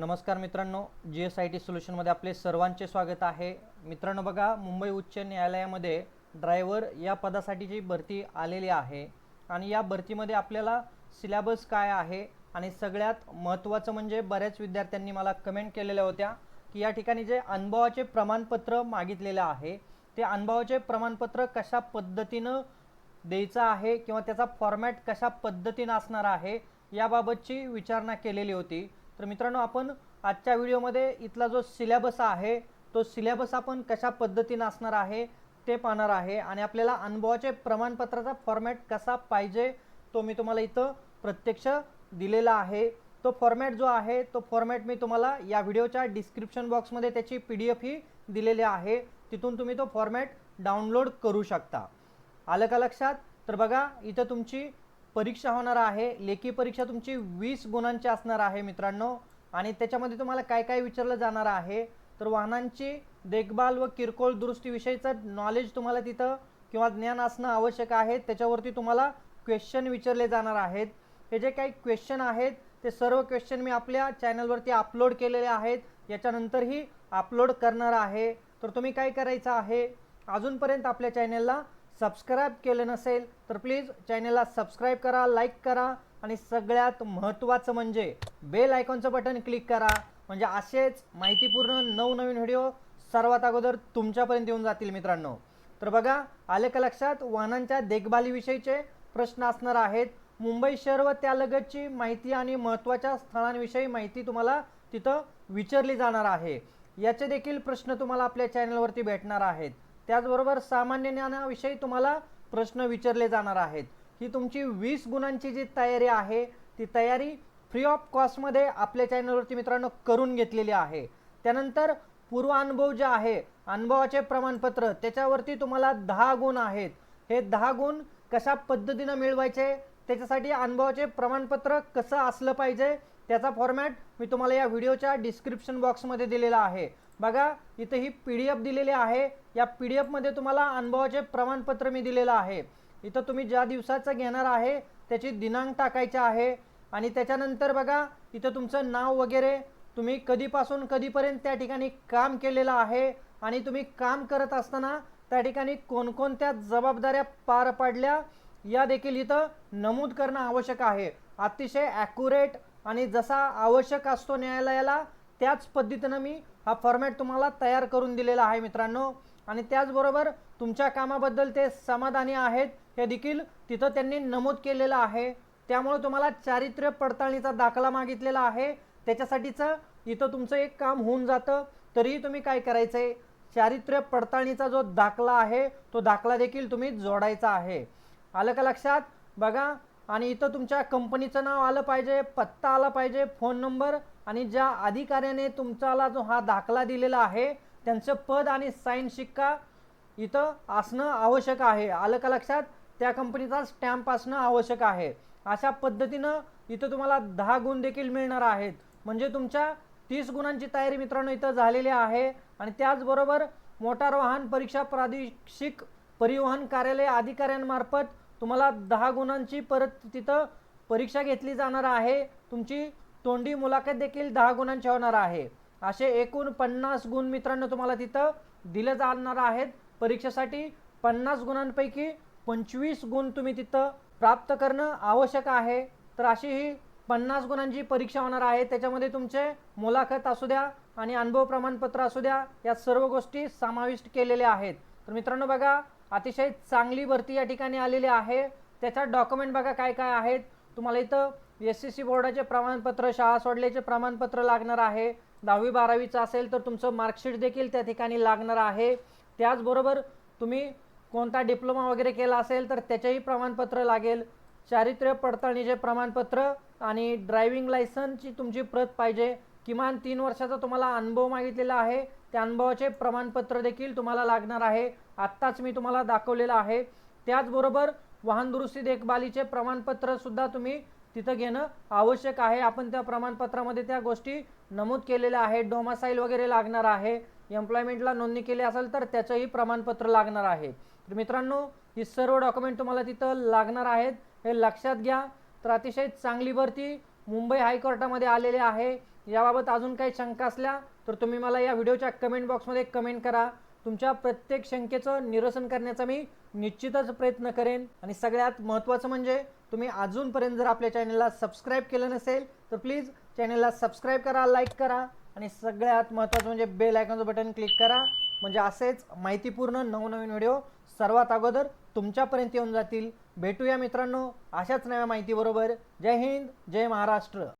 नमस्कार मित्रांनो G S I T सोल्युशनमध्ये आपले सर्वांचे स्वागत आहे. मित्रांनो बघा मुंबई उच्च न्यायालयामध्ये ड्रायव्हर या पदासाठीची भरती आलेली आहे आणि या भरतीमध्ये आपल्याला सिलेबस काय आहे आणि सगळ्यात महत्त्वाचं म्हणजे बऱ्याच विद्यार्थ्यांनी मला कमेंट केलेल्या होत्या की या ठिकाणी जे अनुभवाचे प्रमाणपत्र मागितलेलं आहे ते अनुभवाचे प्रमाणपत्र कशा पद्धतीनं द्यायचं आहे किंवा त्याचा फॉर्मॅट कशा पद्धतीनं असणार आहे याबाबतची विचारणा केलेली होती. तर मित्रांनो आपण आजच्या व्हिडिओमध्ये इथला जो सिलेबस आहे तो सिलेबस आपण कशा पद्धतीनं असणार आहे ते पाहणार आहे आणि आपल्याला अनुभवाचे प्रमाणपत्राचा फॉर्मॅट कसा पाहिजे तो मी तुम्हाला इथं प्रत्यक्ष दिलेला आहे. तो फॉर्मॅट जो आहे तो फॉर्मॅट मी तुम्हाला या व्हिडिओच्या डिस्क्रिप्शन बॉक्समध्ये त्याची पी डी एफ ही दिलेली आहे. तिथून तुम्ही तो फॉर्मॅट डाउनलोड करू शकता. आलं का लक्षात? तर बघा इथं तुमची परीक्षा होणार आहे. लेखी परीक्षा तुमची वीस गुणांची असणार आहे मित्रांनो. आणि त्याच्यामध्ये तुम्हाला काय काय विचारलं जाणार आहे? तर वाहनांची देखभाल व किरकोळ दुरुस्तीविषयीचं नॉलेज तुम्हाला तिथं किंवा ज्ञान असणं आवश्यक आहे. त्याच्यावरती तुम्हाला क्वेश्चन विचारले जाणार आहेत. हे जे काही क्वेश्चन आहेत ते सर्व क्वेश्चन मी आपल्या चॅनलवरती अपलोड केलेले आहेत. याच्यानंतरही अपलोड करणार आहे. तर तुम्ही काय करायचं आहे? अजूनपर्यंत आपल्या चॅनलला सबस्क्राईब केलं नसेल तर प्लीज चॅनलला सबस्क्राईब करा लाईक करा आणि सगळ्यात महत्त्वाचं म्हणजे बेल आयकॉनचं बटन क्लिक करा. म्हणजे असेच माहितीपूर्ण नवनवीन व्हिडिओ सर्वात अगोदर तुमच्यापर्यंत येऊन जातील मित्रांनो. तर बघा आले का लक्षात? वाहनांच्या देखभालीविषयीचे प्रश्न असणार आहेत. मुंबई शहर व त्यालगतची माहिती आणि महत्त्वाच्या स्थळांविषयी माहिती तुम्हाला तिथं विचारली जाणार आहे. याचे देखील प्रश्न तुम्हाला आपल्या चॅनलवरती भेटणार आहेत. त्याचबरोबर सामान्य ज्ञानाविषयी तुम्हाला प्रश्न विचारले जाणार आहेत. ही तुमची वीस गुणांची जी तयारी आहे ती तयारी फ्री ऑफ कॉस्टमध्ये आपल्या चॅनलवरती मित्रांनो करून घेतलेली आहे. त्यानंतर पूर्व अनुभव जे आहे अनुभवाचे प्रमाणपत्र त्याच्यावरती तुम्हाला दहा गुण आहेत. हे दहा गुण कशा पद्धतीनं मिळवायचे त्याच्यासाठी अनुभवाचे प्रमाणपत्र कसं असलं पाहिजे त्याचा फॉर्मॅट मी तुम्हाला या व्हिडिओच्या डिस्क्रिप्शन बॉक्समध्ये दिलेला आहे. बघा इथं ही पी डी एफ दिलेली आहे. या पी डी एफमध्ये तुम्हाला अनुभवाचे प्रमाणपत्र मी दिलेलं आहे. इथं तुम्ही ज्या दिवसाचं घेणार आहे त्याची दिनांक टाकायची आहे. आणि त्याच्यानंतर बघा इथं तुमचं नाव वगैरे तुम्ही कधीपासून कधीपर्यंत त्या ठिकाणी काम केलेलं आहे आणि तुम्ही काम करत असताना त्या ठिकाणी कोणकोणत्या जबाबदाऱ्या पार पाडल्या या देखील इथं नमूद करणं आवश्यक आहे. अतिशय ॲक्युरेट आणि जसा आवश्यक असतो न्यायालयाला त्याच पद्धतीनं मी हा फॉर्मॅट तुम्हाला तयार करून दिलेला आहे मित्रांनो. आणि त्याचबरोबर तुमच्या कामाबद्दल ते समाधानी आहेत हे देखील तिथं त्यांनी नमूद केलेलं आहे. त्यामुळे तुम्हाला चारित्र्य पडताळणीचा दाखला मागितलेला आहे. त्याच्यासाठीचं इथं तुमचं एक काम होऊन जातं. तरीही तुम्ही काय करायचं आहे चारित्र्य पडताळणीचा जो दाखला आहे तो दाखला देखील तुम्ही जोडायचा आहे. आलं का लक्षात? बघा. आणि इथं तुमच्या कंपनीचं नाव आलं पाहिजे पत्ता आला पाहिजे फोन नंबर. आणि ज्या अधिकाऱ्याने तुमचाला जो हा दाखला दिलेला आहे त्यांचं पद आणि साईन शिक्का इथं असणं आवश्यक आहे. आलं का लक्षात? त्या कंपनीचा स्टॅम्प असणं आवश्यक आहे. अशा पद्धतीनं इथं तुम्हाला दहा गुण देखील मिळणार आहेत. म्हणजे तुमच्या तीस गुणांची तयारी मित्रांनो इथं झालेली आहे. आणि त्याचबरोबर मोटार वाहन परीक्षा प्रादेशिक परिवहन कार्यालय अधिकाऱ्यांमार्फत तुम्हाला दहा गुणांची परत तिथं परीक्षा घेतली जाणार आहे. तुमची तोंडी मुलाखत देखील दहा गुणांची होणार आहे. असे एकूण पन्नास गुण मित्रांनो तुम्हाला तिथं दिले जाणार आहेत. परीक्षेसाठी पन्नास गुणांपैकी पंचवीस गुण तुम्ही तिथं प्राप्त करणं आवश्यक आहे. तर अशी ही पन्नास गुणांची परीक्षा होणार आहे. त्याच्यामध्ये तुमचे मुलाखत असू द्या आणि अनुभव प्रमाणपत्र असू द्या या सर्व गोष्टी समाविष्ट केलेल्या आहेत. तर मित्रांनो बघा अतिशय चांगली भरती या ठिकाणी आलेली आहे. त्याच्यात डॉक्युमेंट बघा काय काय आहेत. तुम्हाला इथं एस सी सी बोर्डाचे प्रमाणपत्र शाळा सोडल्याचे प्रमाणपत्र लागणार आहे. दहावी बारावीचं असेल तर तुमचं मार्कशीट देखील त्या ठिकाणी लागणार आहे. त्याचबरोबर तुम्ही कोणता डिप्लोमा वगैरे केला असेल तर त्याचेही प्रमाणपत्र लागेल. चारित्र्य पडताळणीचे प्रमाणपत्र आणि ड्रायव्हिंग लायसन्सची तुमची प्रत पाहिजे. किमान तीन वर्षाचा तुम्हाला अनुभव मागितलेला आहे. त्या अनुभवाचे प्रमाणपत्र देखील तुम्हाला लागणार आहे. आत्ताच मी तुम्हाला दाखवलेलं आहे. त्याचबरोबर वाहन दुरुस्ती देखभालीचे प्रमाणपत्रसुद्धा तुम्ही तिथं घेणं आवश्यक आहे. आपण त्या प्रमाणपत्रामध्ये त्या गोष्टी नमूद केलेल्या आहेत. डोमासाईल वगैरे लागणार आहे. एम्प्लॉयमेंटला नोंदणी केली असेल तर त्याचंही प्रमाणपत्र लागणार आहे. तर मित्रांनो ही सर्व डॉक्युमेंट तुम्हाला तिथं लागणार आहेत. हे लक्षात घ्या. तर अतिशय चांगली भरती मुंबई हायकोर्टामध्ये आलेली आहे. याबाबत अजून काही शंका असल्या तर तुम्ही मला या व्हिडिओच्या कमेंट बॉक्समध्ये कमेंट करा. तुमच्या प्रत्येक शंकेचं निरसन करण्याचा मी निश्चितच प्रयत्न करेन. आणि सगळ्यात महत्त्वाचं म्हणजे तुम्ही अजूनपर्यंत जर आपल्या चॅनलला सबस्क्राईब केलं नसेल तर प्लीज चॅनलला सबस्क्राईब करा लाईक करा. आणि सगळ्यात महत्त्वाचं म्हणजे बेल आयकॉनचं बटन क्लिक करा. म्हणजे असेच माहितीपूर्ण नवनवीन व्हिडिओ सर्वात अगोदर तुमच्यापर्यंत येऊन जातील. भेटूया मित्रांनो अशाच नव्या माहितीबरोबर. जय हिंद जय महाराष्ट्र.